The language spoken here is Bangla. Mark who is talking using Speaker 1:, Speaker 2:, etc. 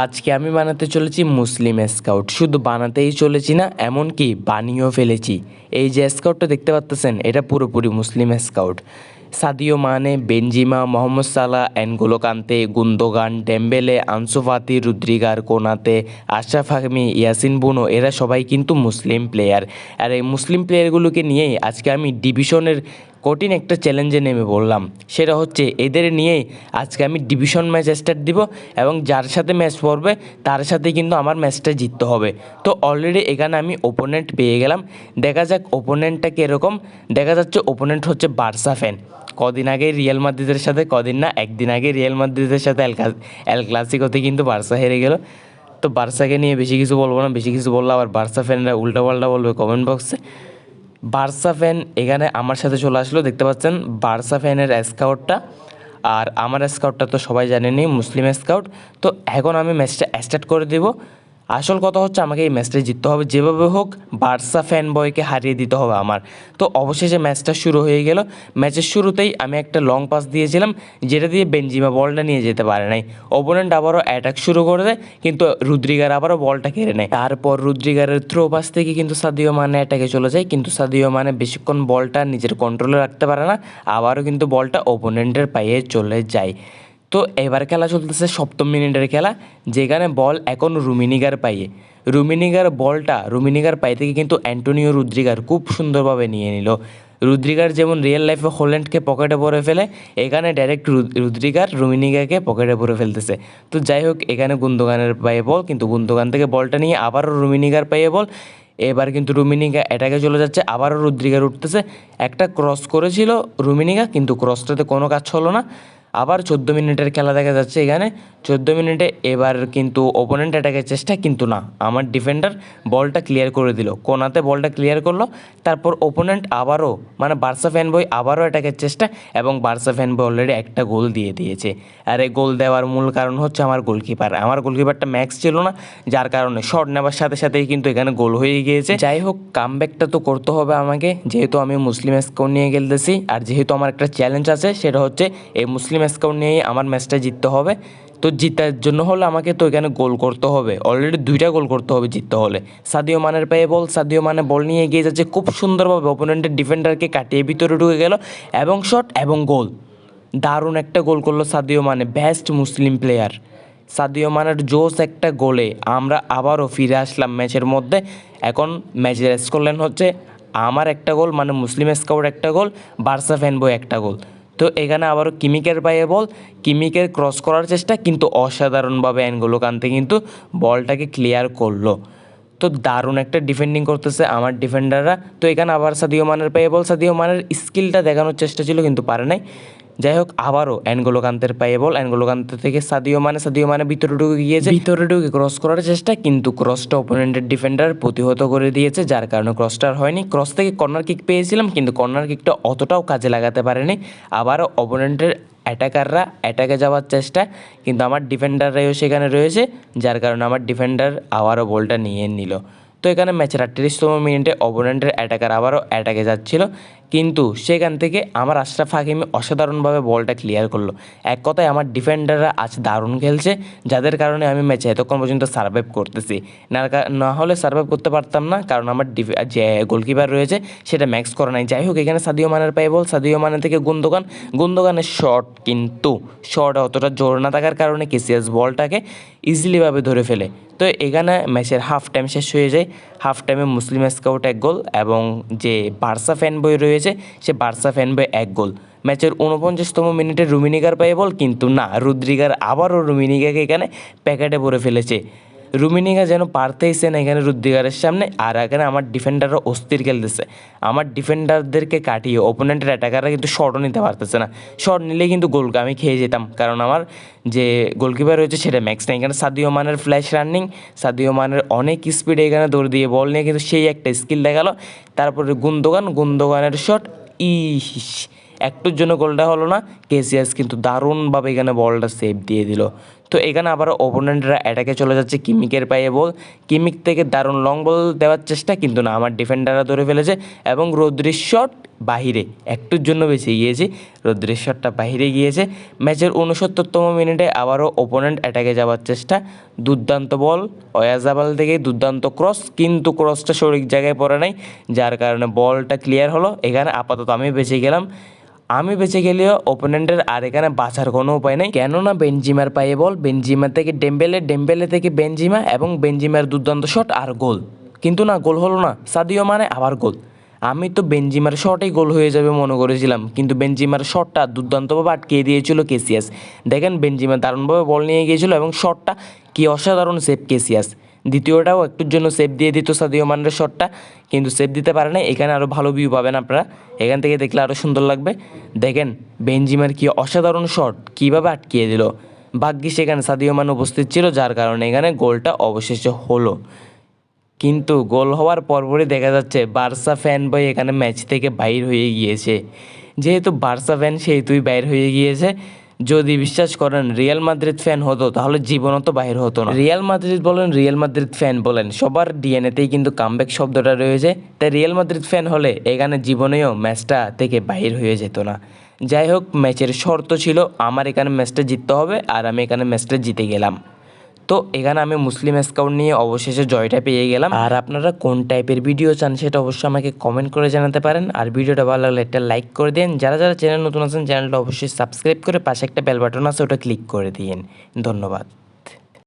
Speaker 1: আজকে আমি বানাতে চলেছি মুসলিম স্কাউট। শুধু বানাতেই চলেছি না, এমনকি বানিয়েও ফেলেছি। এই যে স্কাউটটা দেখতে পাচ্তেছেন, এটা পুরোপুরি মুসলিম scout. Sadio Mane Benzema, Mohamed Salah N'Golo Kante, Gundogan, Dembele Ansu Fati Rudiger, Konate, Achraf Hakimi, Yassine Bounou, এরা সবাই কিন্তু মুসলিম প্লেয়ার আর এই মুসলিম প্লেয়ারগুলোকে নিয়েই আজকে আমি ডিভিশনের কঠিন একটা চ্যালেঞ্জে নেমে বললাম সেটা হচ্ছে এদের নিয়েই আজকে আমি ডিভিশন ম্যাচ স্টার্ট দিব এবং যার সাথে ম্যাচ পড়বে, তার সাথে কিন্তু আমার ম্যাচটা জিততে হবে। তো অলরেডি এখানে আমি ওপোনেন্ট পেয়ে গেলাম। দেখা যাক ওপোনেন্টটা কীরকম। দেখা যাচ্ছে ওপোনেন্ট হচ্ছে বার্সা ফ্যান কদিন আগে রিয়াল মাদ্রিদের সাথে, কদিন না, একদিন আগে রিয়াল মাদ্রিদের সাথে এল ক্লাসিকোতে কিন্তু বার্সা হেরে গেল। তো বার্সাকে নিয়ে বেশি কিছু বলব না, বেশি কিছু বললে আবার বার্সা ফ্যানরা উল্টাপাল্টা বলবে কমেন্ট বক্সে বার্সা ফ্যান এখানে আমার সাথে চলে আসলো, দেখতে পাচ্ছেন? বার্সা ফ্যানের স্কাউটটা আর আমার স্কাউটটা তো সবাই জানেনি মুসলিম স্কাউট তো এখন আমি ম্যাচটা স্টার্ট করে দেব। আসল কথা হচ্ছে আমাকে এই ম্যাচটা জিততে হবে। যেভাবে হোক, বার্সা ফ্যান বয়কে হারিয়ে দিতে হবে আমার। তো অবশেষে ম্যাচটা শুরু হয়ে গেল। ম্যাচের শুরুতেই আমি একটা লং পাস দিয়েছিলাম, যেটা দিয়ে বেনজিমা বলটা নিয়ে যেতে পারে নাই। ওপোনেন্ট আবারও অ্যাটাক শুরু করে দেয়, কিন্তু রুদ্রিগার আবারও বলটা কেড়ে নেয়। তারপর রুদ্রিগারের থ্রো পাস থেকে কিন্তু সাদিও মানে অ্যাটাকে চলে যায়, কিন্তু সাদিও মানে বেশিক্ষণ বলটা নিজের কন্ট্রোলে রাখতে পারে না, আবারও কিন্তু বলটা ওপোনেন্টের পায়ে চলে যায়। তো এবার খেলা চলতেছে সপ্তম মিনিটের খেলা, যেখানে বল এখন রুমিনিগার পাইয়ে। রুমিনিগার বলটা রুমিনিগার পাই থেকে কিন্তু অ্যান্টোনিও রুদ্রিগার খুব সুন্দরভাবে নিয়ে নিল। রুদ্রিগার যেমন রিয়েল লাইফে হোল্যান্ডকে পকেটে ভরে ফেলে, এখানে ডাইরেক্ট রুদ্রিগার রুমিনিগাকে পকেটে ভরে ফেলতেছে। তো যাই হোক, এখানে গুন্দোগানের পায়ে বল, কিন্তু গুন্দোগান থেকে বলটা নিয়ে আবারও রুমিনিগার পাইয়ে বল। এবার কিন্তু রুমিনিগা এটাকে চলে যাচ্ছে, আবারও রুদ্রিগার উঠতেছে। একটা ক্রস করেছিল রুমিনিগা, কিন্তু ক্রসটাতে কোনো কাজ হলো না। আবার চোদ্দ মিনিটের খেলা দেখা যাচ্ছে এখানে। চোদ্দ মিনিটে এবার কিন্তু ওপোনেন্ট অ্যাটাকের চেষ্টা, কিন্তু না। আমার ডিফেন্ডার বলটা ক্লিয়ার করে দিল। কোনাতে বলটা ক্লিয়ার করল। তারপর ওপোনেন্ট আবারও মানে বার্সা ফ্যান বই আবারও অ্যাটাকের চেষ্টা এবং বার্সা ফ্যান বই অলরেডি একটা গোল দিয়ে দিয়েছে। আর এই গোল দেওয়ার মূল কারণ হচ্ছে আমার গোলকিপার আমার গোলকিপারটা ম্যাক্স ছিল না, যার কারণে শট নেওয়ার সাথে সাথেই কিন্তু এখানে গোল হয়ে গিয়েছে। যাই হোক কামব্যাকটা তো করতে হবে আমাকে। যেহেতু আমি মুসলিম স্কাউট নিয়ে খেলতেছি, আর যেহেতু আমার একটা চ্যালেঞ্জ আছে, সেটা হচ্ছে এই মুসলিম স্কাউট নিয়েই আমার ম্যাচটা জিততে হবে। তো জিতার জন্য হলে আমাকে তো এখানে গোল করতে হবে। অলরেডি দুইটা গোল করতে হবে জিততে হলে। সাদিও মানের পায়ে বল সাদিও মানে বল নিয়ে এগিয়ে যাচ্ছে। খুব সুন্দরভাবে ওপোনেন্টের ডিফেন্ডারকে কাটিয়ে ভিতরে ঢুকে গেল। এবং শট এবং গোল দারুণ একটা গোল করল সাদিও মানে বেস্ট মুসলিম প্লেয়ার সাদিও মানের জোস একটা গোলে আমরা আবারও ফিরে আসলাম ম্যাচের মধ্যে। এখন ম্যাচের স্কোরলাইন হচ্ছে আমার একটা গোল মানে মুসলিম স্কাউট একটা গোল বার্সা ফ্যান বই একটা গোল তো এখানে আবারও কিমিকের পায়ে বল। কিমিকের ক্রস করার চেষ্টা, কিন্তু অসাধারণভাবে অ্যানগুলো কানতে কিন্তু বলটাকে ক্লিয়ার করল। তো দারুণ একটা ডিফেন্ডিং করতেছে আমার ডিফেন্ডাররা তো এখানে আবার সাদিও মানের পেয়ে বল। সাদিও মানের স্কিলটা দেখানোর চেষ্টা ছিল, কিন্তু পারে নাই। যাই হোক আবারও অ্যানগোলো কান্তের পায়ে বল অ্যানগোলো কান্তের থেকে সাদিও মানে সাদিও মানে ভিতরে ঢুকে গিয়েছে। ভিতরে ঢুকে ক্রস করার চেষ্টা, কিন্তু ক্রসটা ওপোনেন্টের ডিফেন্ডার প্রতিহত করে দিয়েছে, যার কারণে ক্রসটা আর হয়নি। ক্রস থেকে কর্নার কিক পেয়েছিলাম, কিন্তু কর্নার কিকটা অতটাও কাজে লাগাতে পারেনি। আবারও অপোনেন্টের অ্যাটাকাররা অ্যাটাকে যাওয়ার চেষ্টা, কিন্তু আমার ডিফেন্ডাররাও সেখানে রয়েছে, যার কারণে আমার ডিফেন্ডার আবারও বলটা নিয়ে নিল। তো এখানে ম্যাচের আটত্রিশতম মিনিটে অপোনেন্টের অ্যাটাকার আবারও অ্যাটাকে যাচ্ছিল। কিন্তু সেখান থেকে আমার আশরাফ হাকিমি অসাধারণভাবে বলটা ক্লিয়ার করল। এক কথায় আমার ডিফেন্ডাররা আজ দারুণ খেলছে, যাদের কারণে আমি ম্যাচে এতক্ষণ পর্যন্ত সার্ভাইভ করতেছি। না হলে সার্ভাইভ করতে পারতাম না, কারণ আমার যে গোলকিপার রয়েছে, সেটা ম্যাক্স করা নাই। যাই হোক, এখানে সাদিও মানের পায়ে বল, সাদিও মানে থেকে গুন্দোগান গুন্দোগানের শট কিন্তু শট অতটা জোর না থাকার কারণে কেসিয়াস বলটাকে ইজিলিভাবে ধরে ফেলে। তো এখানে ম্যাচের হাফ টাইম শেষ হয়ে যায়। হাফ টাইমে মুসলিম স্কাউট এক গোল এবং যে বার্সা ফ্যান বই রয়েছে সে বার্সা ফ্যান বয়ে এক গোল। ম্যাচের উনপঞ্চাশতম মিনিটে রুমিনিগার পায়ে বল, কিন্তু না, রুদ্রিগার আবারও রুমিনিগাকে এখানে প্যাকেটে ভরে ফেলেছে। রুমিনিগা যেন পারতেইছে না এখানে রুদ্রিগারের সামনে, আর এখানে আমার ডিফেন্ডাররা অস্থির খেলতেছে। আমার ডিফেন্ডারদেরকে কাটিয়ে ওপোনেন্টের অ্যাটাকাররা কিন্তু শটও নিতে পারতেছে না। শট নিলে কিন্তু গোল আমি খেয়ে যেতাম। কারণ আমার যে গোলকিপার রয়েছে সেটা ম্যাক্স না এখানে সাদিও মানের ফ্ল্যাশ রানিং সাদিও মানের অনেক স্পিডে এখানে দৌড় দিয়ে বল নিয়ে কিন্তু সেই একটা স্কিল দেখাল। তারপরে গুন্দোগান, গুন্দোগানের শট ইস, একটুর জন্য গোলটা হলো না। কেসিয়াস কিন্তু দারুণভাবে এখানে বলটা সেভ দিয়ে দিল। তো এখানে আবার ওপোনেন্টরা অ্যাটাকে চলে যাচ্ছে কিমিকের পায়ে বল। কিমিক থেকে দারুণ লং বল দেওয়ার চেষ্টা, কিন্তু না, আমার ডিফেন্ডাররা ধরে ফেলেছে এবং রৌদ্রির শট বাহিরে, একটুর জন্য বেঁচে গিয়েছে। রৌদ্রির শটটা বাহিরে গিয়েছে। ম্যাচের উনসত্তরতম মিনিটে আবারও ওপোনেন্ট অ্যাটাকে যাওয়ার চেষ্টা। দুর্দান্ত বল অয়াজাবাল থেকে দুর্দান্ত ক্রস কিন্তু ক্রসটা সঠিক জায়গায় পড়ে নাই, যার কারণে বলটা ক্লিয়ার হলো। এখানে আপাতত আমি বেঁচে গেলাম। আমি বেঁচে গেলেও ওপোনেন্টের আর এখানে বাঁচার কোনো উপায় নেই। কেননা বেনজিমার পায়ে বল, বেনজিমা থেকে ডেম্বেলে ডেম্বেলে থেকে বেনজিমা এবং বেনজিমার দুর্দান্ত শট আর গোল কিন্তু না গোল হলো না, সাদিও মানে আবার গোল আমি তো বেনজিমার শটেই গোল হয়ে যাবে মনে করেছিলাম, কিন্তু বেনজিমার শটটা দুর্দান্তভাবে আটকিয়ে দিয়েছিল কেসিয়াস। দেখেন, বেনজিমা দারুণভাবে বল নিয়ে গিয়েছিল এবং শটটা কি অসাধারণ সেভ কেসিয়াস। দ্বিতীয়টাও একটুর জন্য সেভ দিয়ে দিত সাদিও মানের শটটা কিন্তু সেভ দিতে পারে না এখানে আরও ভালো ভিউ পাবেন আপনারা। এখান থেকে দেখলে আরও সুন্দর লাগবে। দেখেন, বেনজিমার কি অসাধারণ শট কীভাবে আটকিয়ে দিল। ভাগ্যিস সেখানে সাদিও মান উপস্থিত ছিল, যার কারণে এখানে গোলটা অবশেষে হলো। কিন্তু গোল হওয়ার পরপরই দেখা যাচ্ছে, বার্সা ফ্যান বয় এখানে ম্যাচ থেকে বাইর হয়ে গিয়েছে। যেহেতু বার্সা ফ্যান সেহেতুই বাইর হয়ে গিয়েছে। যদি বিশ্বাস করেন রিয়াল মাদ্রিদ ফ্যান হতো, তাহলে জীবনও তো বাহির হতো না। রিয়াল মাদ্রিদ বলেন, রিয়াল মাদ্রিদ ফ্যান বলেন, সবার ডিএনএতেই কিন্তু কামব্যাক শব্দটা রয়েছে। তাই রিয়াল মাদ্রিদ ফ্যান হলে এখানে জীবনেও ম্যাচটা থেকে বাহির হয়ে যেত না। যাই হোক ম্যাচের শর্ত ছিল, আমার এখানে ম্যাচটা জিততে হবে, আর আমি এখানে ম্যাচটা জিতে গেলাম। তো এখানে আমি মুসলিম স্কাউট নিয়ে অবশেষে জয়টা পেয়ে গেলাম। আর আপনারা কোন টাইপের ভিডিও চান সেটা অবশ্যই আমাকে কমেন্ট করে জানাতে পারেন। আর ভিডিওটা ভালো লাগলে একটা লাইক করে দিন। যারা যারা চ্যানেল নতুন আছেন চ্যানেলটা অবশ্যই সাবস্ক্রাইব করে পাশে একটা বেল বাটন আছে, ওটা ক্লিক করে দিন। ধন্যবাদ।